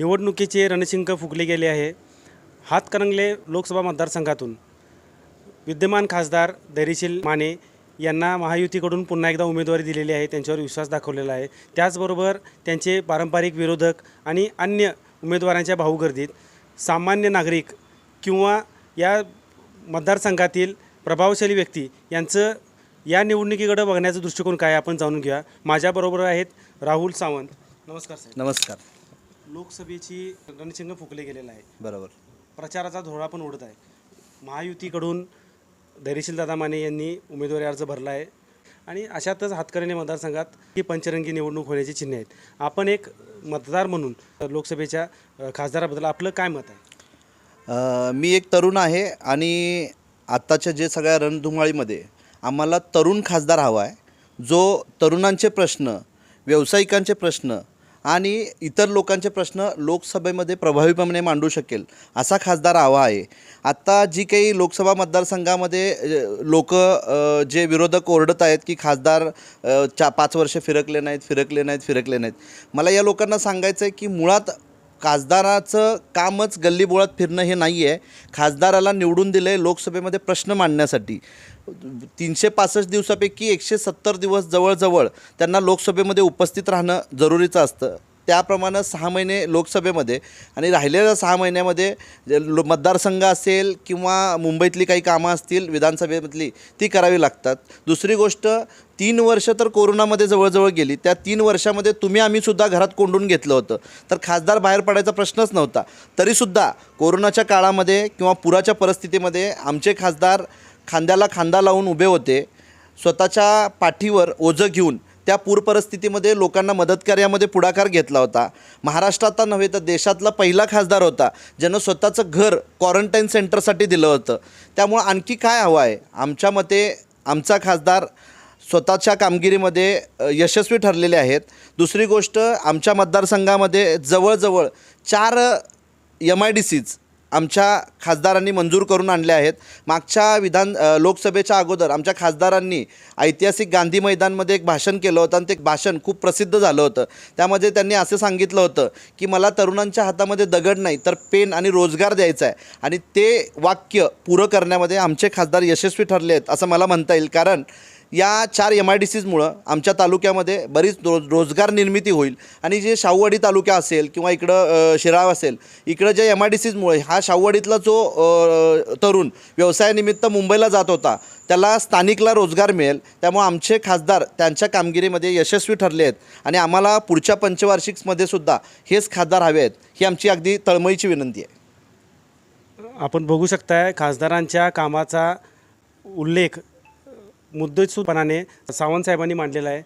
निवडणुकीचे रणशिंग फुगले गेले आहे. हातकणंगले लोकसभा मतदारसंघातून. विद्यमान खासदार धैर्यशील माने यांना महायुतीकडून पुन्हा एकदा उमेदवारी दिलेली आहे त्यांच्यावर विश्वास दाखवलेला आहे. त्याचबरोबर त्यांचे पारंपरिक विरोधक आणि अन्य उमेदवारांच्या भाऊगर्दीत सामान्य नागरिक किंवा या मतदारसंघातील प्रभावशाली व्यक्ती यांचं या निवडणुकीकडे बघण्याचा दृष्टिकोन काय आपण जाणून घ्या माझ्याबरोबर आहेत राहुल सावंत. नमस्कार सर नमस्कार. लोकसभेची रणशिंग फुकले गेलेला आहे. बरोबर. प्रचाराचा धोरणा पण उडत आहे. महायुतीकडून धैर्यशील दादा माने यांनी उमेदवारी अर्ज भरला आहे. आणि अशातच हातकर्णी मतदारसंघात ही पंचरंगी निवडणूक होण्याची चिन्हे आहेत. आपण एक मतदार म्हणून लोकसभेच्या खासदाराबद्दल आपलं काय मत आहे? मी एक तरुण आहे आणि आत्ताच्या जे सगळ्या रणधुमाळीमध्ये आम्हाला तरुण खासदार हवा आहे. जो तरुणांचे प्रश्न व्यावसायिकांचे प्रश्न आणि इतर लोकांचे प्रश्न लोकसभेमध्ये प्रभावीपणे मांडू शकेल असा खासदार हवा आहे. आत्ता जी काही लोकसभा मतदारसंघामध्ये लोक जे विरोधक ओरडत आहेत की खासदार चा पाच वर्ष फिरकले नाहीत फिरकले नाहीत फिरकले नाहीत. मला या लोकांना सांगायचं आहे की मुळात खासदाराचं कामच गल्लीबोळात फिरणं हे नाही आहे. खासदाराला निवडून दिलं आहे लोकसभेमध्ये प्रश्न मांडण्यासाठी. तीनशे पासष्ट दिवसापैकी एकशे सत्तर दिवस जवळजवळ त्यांना लोकसभेमध्ये उपस्थित राहणं जरुरीचं असतं. त्याप्रमाणे सहा महिने लोकसभेमध्ये आणि राहिलेल्या सहा महिन्यामध्ये लो मतदारसंघ असेल किंवा मुंबईतली काही कामं असतील विधानसभेमधली ती करावी लागतात. दुसरी गोष्ट तीन वर्ष तर कोरोनामध्ये जवळजवळ गेली. त्या तीन वर्षामध्ये तुम्ही आम्हीसुद्धा घरात कोंडून घेतलं होतं. तर खासदार बाहेर पडायचा प्रश्नच नव्हता. तरीसुद्धा कोरोनाच्या काळामध्ये किंवा पुराच्या परिस्थितीमध्ये आमचे खासदार खांद्याला खांदा लावून उभे होते. स्वतःच्या पाठीवर ओझं घेऊन त्या पूर परिस्थितीमध्ये लोकांना मदतकार्यामध्ये पुढाकार घेतला होता. महाराष्ट्रातला नव्हे तर देशातला पहिला खासदार होता ज्यानं स्वतःचं घर क्वारंटाईन सेंटरसाठी दिलं होतं. त्यामुळं आणखी काय हवं आहे? आमच्या मते आमचा खासदार स्वतःच्या कामगिरीमध्ये यशस्वी ठरलेले आहेत. दुसरी गोष्ट आमच्या मतदारसंघामध्ये जवळजवळ चार एम आय डी सीज आमच्या खासदारांनी मंजूर करून आणल्या आहेत. मागच्या विधान लोकसभेच्या अगोदर आमच्या खासदारांनी ऐतिहासिक गांधी मैदानमध्ये एक भाषण केलं होतं आणि ते भाषण खूप प्रसिद्ध झालं होतं. त्यामध्ये त्यांनी असं सांगितलं होतं की मला तरुणांच्या हातामध्ये दगड नाही तर पेन आणि रोजगार द्यायचा आहे. आणि ते वाक्य पुरं करण्यामध्ये आमचे खासदार यशस्वी ठरले आहेत असं मला म्हणता येईल. कारण या चार एम आय डी सीजमुळं आमच्या तालुक्यामध्ये बरीच रोज रोजगार निर्मिती होईल. आणि जे शाहूवाडी तालुका असेल किंवा इकडं शिराव असेल इकडं जे एम आय डी सीजमुळे हा शाहूवाडीतला जो तरुण व्यवसायानिमित्त मुंबईला जात होता त्याला स्थानिकला रोजगार मिळेल. त्यामुळे आमचे खासदार त्यांच्या कामगिरीमध्ये यशस्वी ठरले आहेत. आणि आम्हाला पुढच्या पंचवार्षिकमध्ये सुद्धा हेच खासदार हवे आहेत ही आमची अगदी तळमळीची विनंती आहे. आपण बघू शकताय खासदारांच्या कामाचा उल्लेख मुद्देसूदपणाने सावंत साहेबांनी मांडलेला आहे.